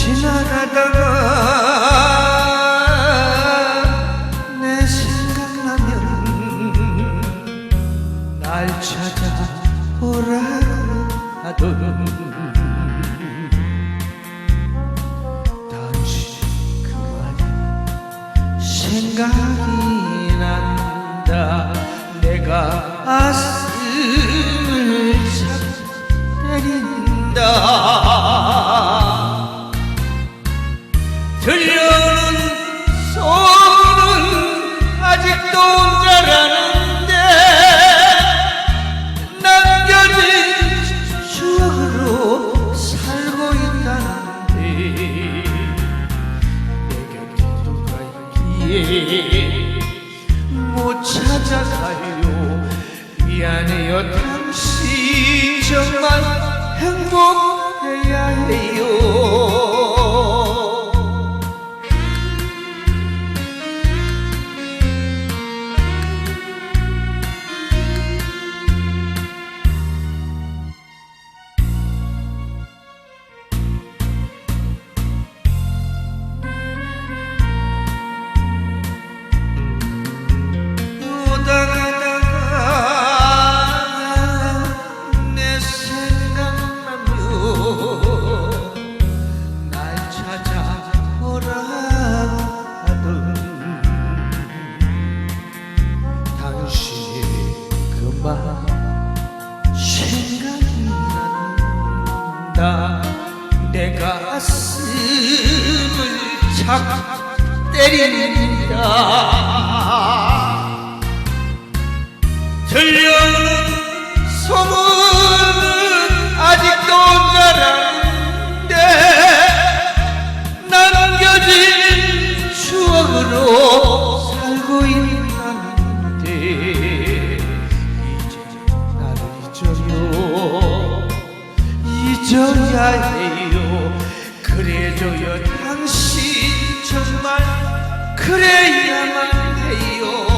가다가 내 생각나면 날 찾아오라고 하던 당신 그 말이 생각이 난다. 내가 가슴 혼자라는데 남겨진 추억으로 살고 있다는데 내 곁에 누가 있기에 못 찾아가요. 미안해요 당신. 정말 행복 그말 생각이 난다. 내 가슴을 착 때린다. 들려오는 소문은 아직도 자라는데 남겨진 추억으로 살고 있다는데 잊어야 해요. 그래줘요 당신 정말 그래야만 해요.